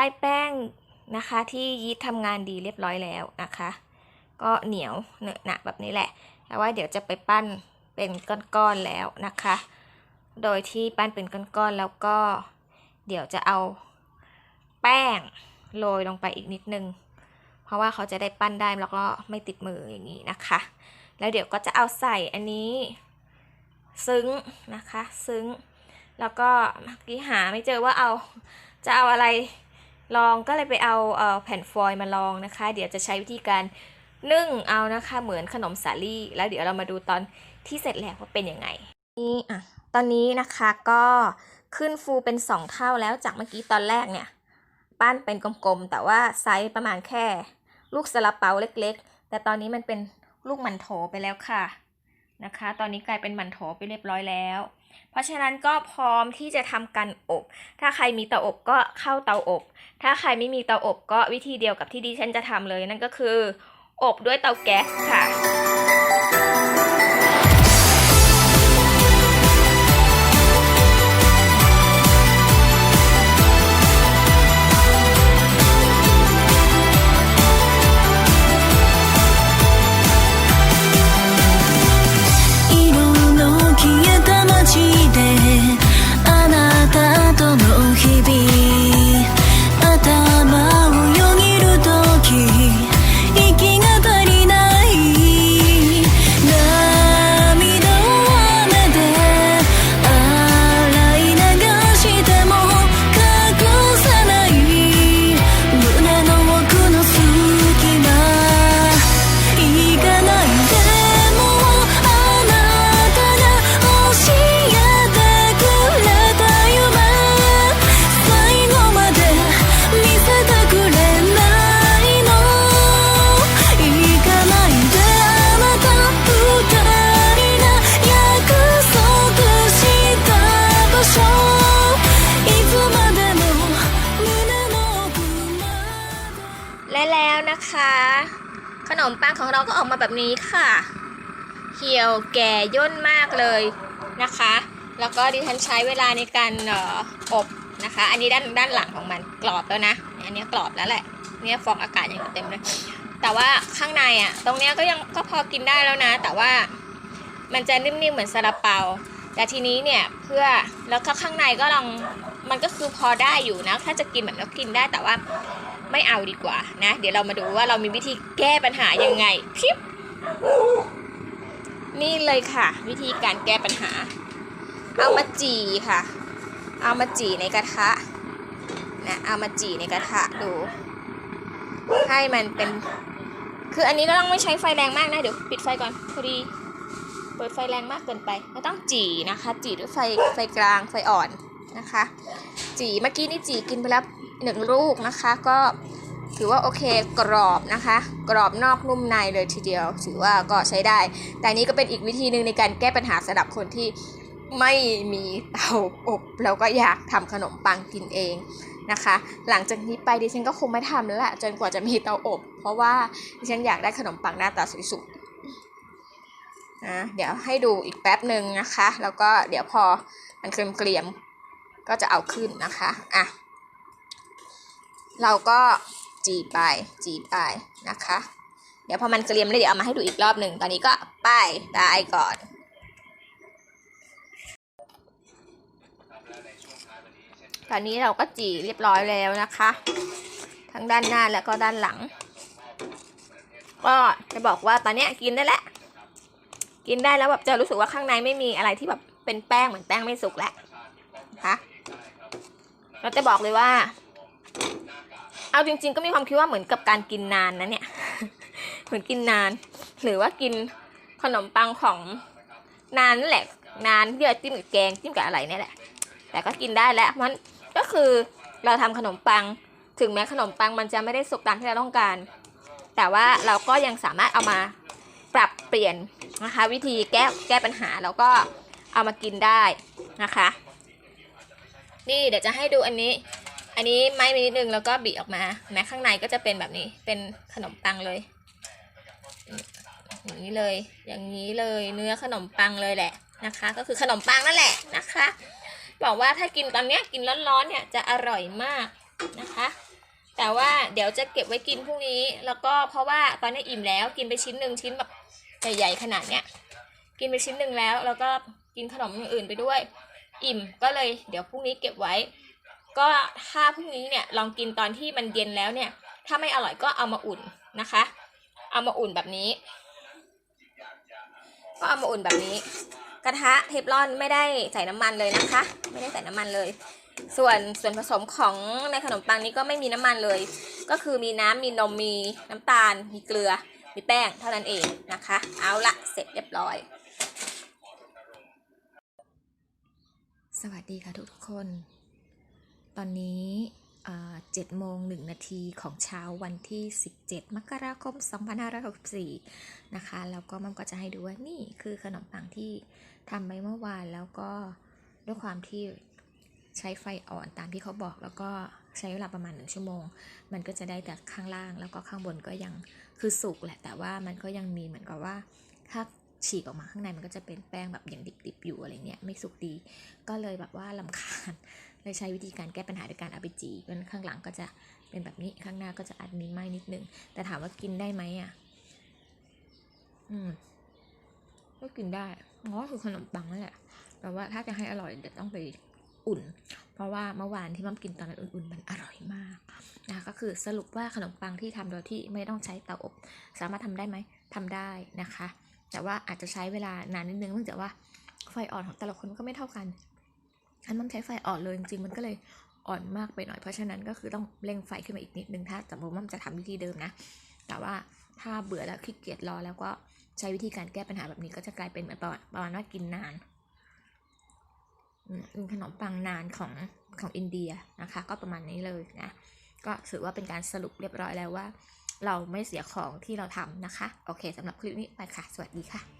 ได้แป้งนะคะ ที่ยีสต์ทำงานดีเรียบร้อยแล้วนะคะ ก็เหนียวเหนอะหนะแบบนี้แหละแต่ว่าเดี๋ยวจะไปปั้นเป็นก้อนๆแล้วนะคะ โดยที่ปั้นเป็นก้อนๆแล้วก็เดี๋ยวจะเอาแป้งโรยลงไปอีกนิดนึง เพราะว่าเขาจะได้ปั้นได้แล้วก็ไม่ติดมืออย่างนี้นะคะ แล้วเดี๋ยวก็จะเอาใส่อันนี้ซึ้งนะคะ ซึ้ง แล้วก็เมื่อกี้หาไม่เจอว่าเอาจะเอาอะไร ลองก็เลยไปเอาเอ่อแผ่นฟอยล์มาลองนะคะ เดี๋ยวจะใช้วิธีการนึ่งเอานะคะ เหมือนขนมสาลี่ แล้วเดี๋ยวเรามาดูตอนที่เสร็จแล้วว่าเป็นยังไง นี่อะ ตอนนี้นะคะก็ขึ้นฟูเป็น 2 เท่าแล้วจากเมื่อกี้ตอนแรกเนี่ย ปั้นเป็นกลมๆ แต่ว่าไซส์ประมาณแค่ ลูกสลับเปาเล็กๆ แต่ตอนนี้มันเป็นลูกหมันโถไปแล้วค่ะนะคะ ตอนนี้กลายเป็นหมันโถไปเรียบร้อยแล้ว เพราะฉะนั้นก็พร้อมที่จะทำการอบ ถ้าใครมีเตาอบก็เข้าเตาอบ ถ้าใครไม่มีเตาอบก็วิธีเดียวกับที่ดิฉันจะทำเลยนั่นก็คือ อบด้วยเตาแก๊สค่ะ องเราก็ออกมาแบบนี้ค่ะเหี่ยวแก่ย่นมากเลยนะคะ แล้วก็ดิฉันใช้เวลาในการเอ่ออบนะคะ อันนี้ด้านด้านหลังของมันกรอบแล้วนะ อันนี้กรอบแล้วแหละ เนี่ยฟองอากาศยังอยู่เต็มเลย แต่ว่าข้างในอะ ตรงเนี้ยก็ยังก็พอกินได้แล้วนะ แต่ว่ามันจะนิ่มๆเหมือนซาลาเปา แต่ทีนี้เนี่ยเพื่อแล้วก็ข้างในก็ลองมันก็คือพอได้อยู่นะ ถ้าจะกินแบบนี้ก็กินได้แต่ว่า ไม่เอาดีกว่านะ เดี๋ยวเรามาดูว่าเรามีวิธีแก้ปัญหายังไงพิบนี่เลยค่ะ วิธีการแก้ปัญหา เอามาจีค่ะ เอามาจีในกระทะนะเอามาจีในกระทะดู ให้มันเป็น คืออันนี้ก็ต้องไม่ใช้ไฟแรงมากนะ เดี๋ยวปิดไฟก่อนพอดีเปิดไฟแรงมากเกินไปเราต้องจีนะคะ จีด้วยไฟไฟกลางไฟอ่อนนะคะ จีเมื่อกี้นี่จีกินไปแล้ว หนึ่งลูกนะคะก็ถือว่าโอเคกรอบนะคะ กรอบนอกนุ่มในเลยทีเดียว ถือว่าก็ใช้ได้ แต่นี้ก็เป็นอีกวิธีหนึ่งในการแก้ปัญหาสำหรับคนที่ไม่มีเตาอบแล้วก็อยากทำขนมปังกินเองนะคะ หลังจากนี้ไปดิฉันก็คงไม่ทำแล้วแหละจนกว่าจะมีเตาอบ เพราะว่าดิฉันอยากได้ขนมปังหน้าตาสวยๆนะเดี๋ยวให้ดูอีกแป๊บหนึ่งนะคะ แล้วก็เดี๋ยวพอมันเกรียมๆก็จะเอาขึ้นนะคะอะ เราก็จีบไปจีบไปนะคะ เดี๋ยวพอมันเกรียมแล้วเดี๋ยวเอามาให้ดูอีกรอบหนึ่งตอนนี้ก็ป้ายได้ก่อนตอนนี้เราก็จีเรียบร้อยแล้วนะคะ ทั้งด้านหน้าแล้วก็ด้านหลัง ก็จะบอกว่าตอนนี้กินได้แล้วกินได้แล้วแบบจะรู้สึกว่าข้างในไม่มีอะไรที่แบบเป็นแป้งเหมือนแป้งไม่สุกแล้วนะคะเราจะบอกเลยว่า เอาจริง ๆ ก็มีความคิดว่าเหมือนกับการกินนานนะเนี่ย เหมือนกินนาน หรือว่ากินขนมปังของนานนั่นแหละ นานที่เราจิ้มกับแกงจิ้มกับอะไรเนี่ยแหละ แต่ก็กินได้แล้วมันก็คือเราทำขนมปัง ถึงแม้ขนมปังมันจะไม่ได้สุกตามที่เราต้องการ แต่ว่าเราก็ยังสามารถเอามาปรับเปลี่ยนนะคะ วิธีแก้แก้ปัญหาแล้วก็เอามากินได้นะคะ นี่เดี๋ยวจะให้ดูอันนี้ อันนี้ไม้ไปนิดนึงแล้วก็บีออกมาแม้ข้างในก็จะเป็นแบบนี้เป็นขนมปังเลยอย่างนี้เลย อย่างนี้เลยเนื้อขนมปังเลยแหละนะคะ ก็คือขนมปังนั่นแหละนะคะ บอกว่าถ้ากินตอนเนี้ยกินร้อนๆเนี่ยจะอร่อยมากนะคะ แต่ว่าเดี๋ยวจะเก็บไว้กินพรุ่งนี้ แล้วก็เพราะว่าตอนนี้อิ่มแล้วกินไปชิ้นหนึ่งชิ้นแบบใหญ่ๆขนาดเนี้ยกินไปชิ้นหนึ่งแล้วแล้วก็กินขนมอย่างอื่นไปด้วย อิ่มก็เลยเดี๋ยวพรุ่งนี้เก็บไว้ ก็ถ้าพรุ่งนี้เนี่ยลองกินตอนที่มันเย็นแล้วเนี่ย ถ้าไม่อร่อยก็เอามาอุ่นนะคะ เอามาอุ่นแบบนี้ ก็เอามาอุ่นแบบนี้ กระทะเทฟลอนไม่ได้ใส่น้ำมันเลยนะคะ ไม่ได้ใส่น้ำมันเลย ส่วนส่วนผสมของในขนมปังนี้ก็ไม่มีน้ำมันเลย ก็คือมีน้ำมีนมมีน้ำตาล มีเกลือ มีแป้งเท่านั้นเองนะคะ เอาละเสร็จเรียบร้อยสวัสดีค่ะทุกคน ตอนนี้เจ็ดโมงหนึ่งนาทีของเช้าวันที่ 17 มกราคม 2564 นะคะ แล้วก็มัมก็จะให้ดูว่านี่คือขนมปังที่ทำไปเมื่อวานแล้วก็ด้วยความที่ใช้ไฟอ่อนตามที่เขาบอก แล้วก็ใช้เวลาประมาณหนึ่งชั่วโมง มันก็จะได้แต่ข้างล่างแล้วก็ข้างบนก็ยังคือสุกแหละ แต่ว่ามันก็ยังมีเหมือนกับว่าถ้าฉีกออกมาข้างในมันก็จะเป็นแป้งแบบยังดิบๆอยู่อะไรเงี้ยไม่สุกดี ก็เลยแบบว่าลำคาญ เลยใช้วิธีการแก้ปัญหาด้วยการเอาไปจีเพราะฉะนั้นข้างหลังก็จะเป็นแบบนี้ข้างหน้าก็จะอัดมีไหมนิดนึง แต่ถามว่ากินได้ไหมอะ อืม ก็กินได้อ๋อคือขนมปังนั่นแหละแต่ว่าถ้าจะให้อร่อยเดี๋ยวต้องไปอุ่น เพราะว่าเมื่อวานที่มัมกินตอนนั้นอุ่นๆมันอร่อยมากนะคะก็คือสรุปว่าขนมปังที่ทำโดยที่ไม่ต้องใช้เตาอบ สามารถทำได้ไหมทำได้นะคะ แต่ว่าอาจจะใช้เวลานานนิดนึงเนื่องจากว่าไฟอ่อนของแต่ละคนก็ไม่เท่ากัน อันมันใช้ไฟอ่อนเลยจริงๆมันก็เลยอ่อนมากไปหน่อยเพราะฉะนั้นก็คือต้องเร่งไฟขึ้นมาอีกนิดนึงถ้าสมมติว่ามันจะทำวิธีเดิมนะ แต่ว่าถ้าเบื่อแล้วขี้เกียจรอแล้วก็ใช้วิธีการแก้ปัญหาแบบนี้ก็จะกลายเป็นเหมือนประมาณว่ากินนานอืมเป็นขนมปังนานของของอินเดียนะคะ ก็ประมาณนี้เลยนะ ก็ถือว่าเป็นการสรุปเรียบร้อยแล้วว่า เราไม่เสียของที่เราทำนะคะ โอเคสำหรับคลิปนี้ไปค่ะ สวัสดีค่ะ